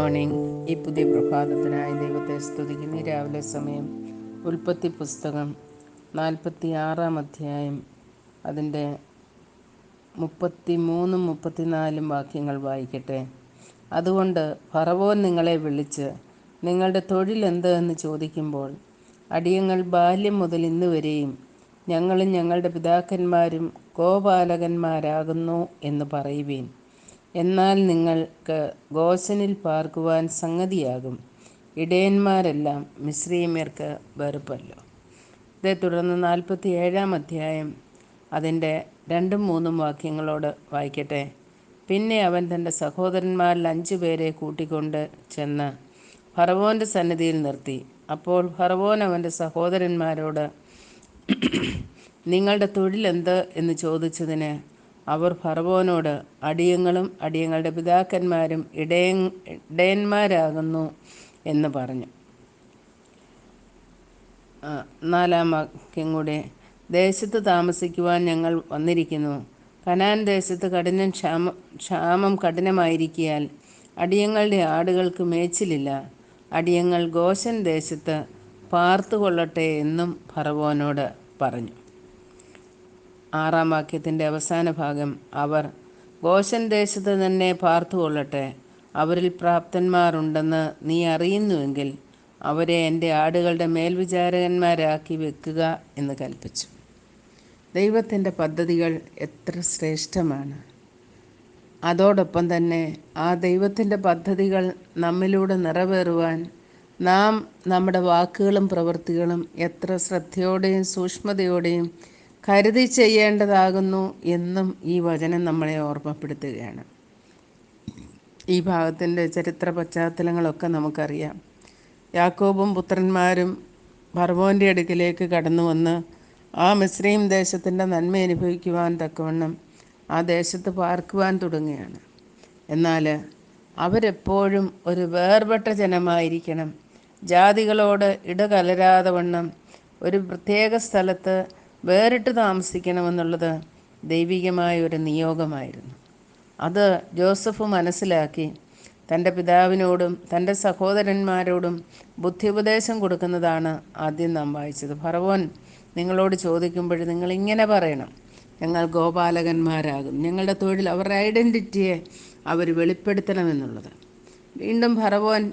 Morning. ഈ പുതിയ പ്രഭാതത്തിനായി ദൈവത്തെ സ്തുതിക്കുന്നു. രാവിലെ സമയം ഉൽപ്പത്തി പുസ്തകം നാൽപ്പത്തി ആറാം അധ്യായം. അതിന്റെ മുപ്പത്തി മൂന്നും മുപ്പത്തിനാലും വാക്യങ്ങൾ വായിക്കട്ടെ. അതുകൊണ്ട് ഫറവോൻ നിങ്ങളെ വിളിച്ച് നിങ്ങളുടെ തൊഴിൽ എന്ത് എന്ന് ചോദിക്കുമ്പോൾ അടിയങ്ങൾ ബാല്യം മുതൽ ഇന്ന് വരെയും ഞങ്ങളും ഞങ്ങളുടെ പിതാക്കന്മാരും ഗോപാലകന്മാരാകുന്നു എന്ന് പറയുവീൻ. എന്നാൽ നിങ്ങൾക്ക് ഗോസനിൽ പാർക്കുവാൻ സംഗതിയാകും. ഇടയന്മാരെല്ലാം മിശ്രീമ്യർക്ക് വെറുപ്പല്ലോ. ഇതേ തുടർന്ന് നാൽപ്പത്തി ഏഴാം അധ്യായം അതിന്റെ രണ്ടും മൂന്നും വാക്യങ്ങളോട് വായിക്കട്ടെ. പിന്നെ അവൻ തന്റെ സഹോദരന്മാരിൽ അഞ്ചു പേരെ കൂട്ടിക്കൊണ്ട് ചെന്ന് ഫറവോന്റെ സന്നിധിയിൽ നിർത്തി. അപ്പോൾ ഫറവോൻ അവന്റെ സഹോദരന്മാരോട് നിങ്ങളുടെ തൊഴിലെന്ത് എന്ന് ചോദിച്ചതിന് അവർ ഫറവോനോട് അടിയങ്ങളും അടിയങ്ങളുടെ പിതാക്കന്മാരും ഇടയ ഇടയന്മാരാകുന്നു എന്ന് പറഞ്ഞു. നാലാം വാക്യം കൂടെ. ദേശത്ത് താമസിക്കുവാൻ ഞങ്ങൾ വന്നിരിക്കുന്നു. കനാൻ ദേശത്ത് കഠിനം ക്ഷാമ ക്ഷാമം കഠിനമായിരിക്കിയാൽ അടിയങ്ങളുടെ ആടുകൾക്ക് മേച്ചിലില്ല. അടിയങ്ങൾ ഗോശൻ ദേശത്ത് പാർത്തുകൊള്ളട്ടെ എന്നും ഫറവോനോട് പറഞ്ഞു. ആറാം വാക്യത്തിന്റെ അവസാന ഭാഗം അവർ ഗോശൻ ദേശത്ത് തന്നെ പാർത്തുകൊള്ളട്ടെ. അവരിൽ പ്രാപ്തന്മാരുണ്ടെന്ന് നീ അറിയുന്നുവെങ്കിൽ അവരെ എന്റെ ആടുകളുടെ മേൽവിചാരകന്മാരാക്കി വെക്കുക എന്ന് കൽപ്പിച്ചു. ദൈവത്തിന്റെ പദ്ധതികൾ എത്ര ശ്രേഷ്ഠമാണ്. അതോടൊപ്പം തന്നെ ആ ദൈവത്തിന്റെ പദ്ധതികൾ നമ്മിലൂടെ നിറവേറുവാൻ നാം നമ്മുടെ വാക്കുകളും പ്രവൃത്തികളും എത്ര ശ്രദ്ധയോടെയും സൂക്ഷ്മതയോടെയും കരുതി ചെയ്യേണ്ടതാകുന്നു എന്നും ഈ വചനം നമ്മളെ ഓർമ്മപ്പെടുത്തുകയാണ്. ഈ ഭാഗത്തിന്റെ ചരിത്ര പശ്ചാത്തലങ്ങളൊക്കെ നമുക്കറിയാം. യാക്കോബും പുത്രന്മാരും ഭർവോന്റെ അടുക്കിലേക്ക് കടന്നു വന്ന് ആ മിശ്രീം ദേശത്തിന്റെ നന്മ അനുഭവിക്കുവാൻ തക്കവണ്ണം ആ ദേശത്ത് പാർക്കുവാൻ തുടങ്ങുകയാണ്. എന്നാൽ അവരെപ്പോഴും ഒരു വേർപെട്ട ജനമായിരിക്കണം. ജാതികളോട് ഇടകലരാതെ വണ്ണം ഒരു പ്രത്യേക സ്ഥലത്ത് വേറിട്ട് താമസിക്കണമെന്നുള്ളത് ദൈവികമായ ഒരു നിയോഗമായിരുന്നു. അത് ജോസഫ് മനസ്സിലാക്കി തന്റെ പിതാവിനോടും തന്റെ സഹോദരന്മാരോടും ബുദ്ധിപദേശം കൊടുക്കുന്നതാണ് ആദ്യം നാം വായിച്ചത്. ഫറവോൻ നിങ്ങളോട് ചോദിക്കുമ്പോൾ നിങ്ങൾ ഇങ്ങനെ പറയണം. ഞങ്ങൾ ഗോപാലകന്മാരാകും. ഞങ്ങളുടെ തൊഴിൽ അവരുടെ ഐഡന്റിറ്റിയെ അവർ വെളിപ്പെടുത്തണമെന്നുള്ളത് വീണ്ടും ഫറവോൻ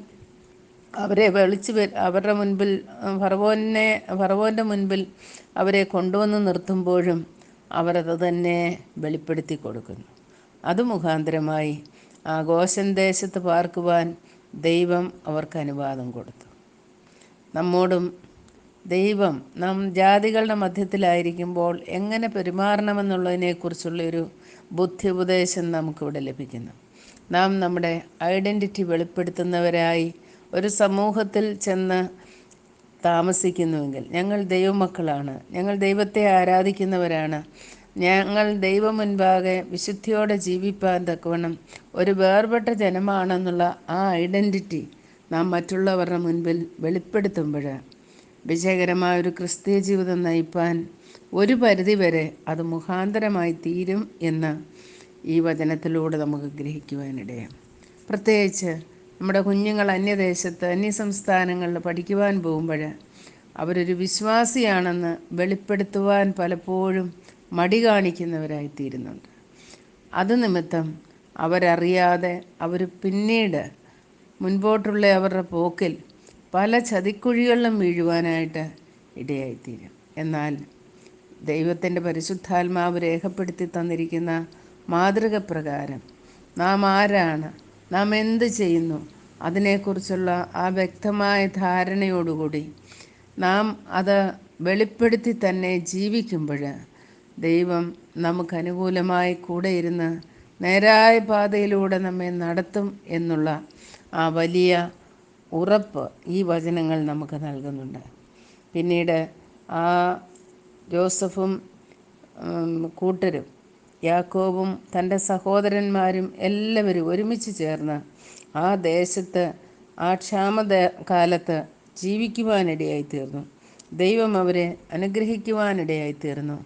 അവരെ വിളിച്ച് അവരുടെ മുൻപിൽ ഫറവോനെ ഫറവോന്റെ മുൻപിൽ അവരെ കൊണ്ടുവന്ന് നിർത്തുമ്പോഴും അവരത് തന്നെ വെളിപ്പെടുത്തി കൊടുക്കുന്നു. അത് മുഖാന്തരമായി ആ ഗോശൻ ദേശത്ത് പാർക്കുവാൻ ദൈവം അവർക്ക് അനുവാദം കൊടുത്തു. നമ്മോടും ദൈവം നാം ജാതികളുടെ മധ്യത്തിലായിരിക്കുമ്പോൾ എങ്ങനെ പെരുമാറണമെന്നുള്ളതിനെക്കുറിച്ചുള്ളൊരു ബുദ്ധി ഉപദേശം നമുക്കിവിടെ ലഭിക്കുന്നു. നാം നമ്മുടെ ഐഡന്റിറ്റി വെളിപ്പെടുത്തുന്നവരായി ഒരു സമൂഹത്തിൽ ചെന്ന് താമസിക്കുന്നുവെങ്കിൽ ഞങ്ങൾ ദൈവമക്കളാണ്. ഞങ്ങൾ ദൈവത്തെ ആരാധിക്കുന്നവരാണ്. ഞങ്ങൾ ദൈവം മുൻപാകെ വിശുദ്ധിയോടെ ജീവിപ്പാൻ തക്കവണ്ണം ഒരു വേർപെട്ട ജനമാണെന്നുള്ള ആ ഐഡന്റിറ്റി നാം മറ്റുള്ളവരുടെ മുൻപിൽ വെളിപ്പെടുത്തുമ്പോൾ വിജയകരമായ ഒരു ക്രിസ്തീയ ജീവിതം നയിപ്പാൻ ഒരു പരിധിവരെ അത് മുഖാന്തരമായി തീരും എന്ന് ഈ വചനത്തിലൂടെ നമുക്ക് ഗ്രഹിക്കുവാനിടയാണ് പ്രത്യേകിച്ച് നമ്മുടെ കുഞ്ഞുങ്ങൾ അന്യദേശത്ത് അന്യസംസ്ഥാനങ്ങളിൽ പഠിക്കുവാൻ പോകുമ്പോൾ അവരൊരു വിശ്വാസിയാണെന്ന് വെളിപ്പെടുത്തുവാൻ പലപ്പോഴും മടി കാണിക്കുന്നവരായിത്തീരുന്നുണ്ട്. അത് നിമിത്തം അവരറിയാതെ അവർ പിന്നീട് മുൻപോട്ടുള്ള അവരുടെ പോക്കിൽ പല ചതിക്കുഴികളിലും വീഴുവാനായിട്ട് ഇടയായിത്തീരും. എന്നാൽ ദൈവത്തിന്റെ പരിശുദ്ധാത്മാവ് രേഖപ്പെടുത്തി തന്നിരിക്കുന്ന മാതൃക പ്രകാരം നാം ആരാണ് നാം എന്ത് ചെയ്യുന്നു? അതിനെക്കുറിച്ചുള്ള ആ വ്യക്തമായ ധാരണയോടുകൂടി നാം അത് വെളിപ്പെടുത്തി തന്നെ ജീവിക്കുമ്പോൾ ദൈവം നമുക്ക് അനുകൂലമായി കൂടെ ഇരുന്ന് നേരായ പാതയിലൂടെ നമ്മെ നടത്തും എന്നുള്ള ആ വലിയ ഉറപ്പ് ഈ വചനങ്ങൾ നമുക്ക് നൽകുന്നുണ്ട്. പിന്നീട് ആ ജോസഫും കൂട്ടരും യാക്കോബും തന്റെ സഹോദരന്മാരും എല്ലാവരും ഒരുമിച്ച് ചേർന്ന് ആ ദേശത്ത് ആ ക്ഷാമ കാലത്ത് ജീവിക്കുവാനിടയായി തീർന്നു ദൈവം അവരെ അനുഗ്രഹിക്കുവാനിടയായി തീർന്നു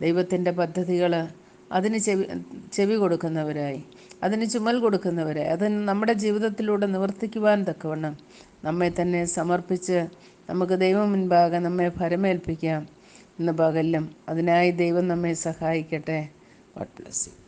ദൈവത്തിന്റെ പദ്ധതികൾ അതിന് ചെവി ചെവി കൊടുക്കുന്നവരായി അതിന് ചുമൽ കൊടുക്കുന്നവരായി അത് നമ്മുടെ ജീവിതത്തിലൂടെ നിവർത്തിക്കുവാൻ തക്കവണ്ണം നമ്മെ തന്നെ സമർപ്പിച്ച് നമുക്ക് ദൈവം മുൻപാകെ നമ്മെ ഫരമേൽപ്പിക്കാം ഇന്ന് പകലും അതിനായി ദൈവം നമ്മെ സഹായിക്കട്ടെ. God bless you.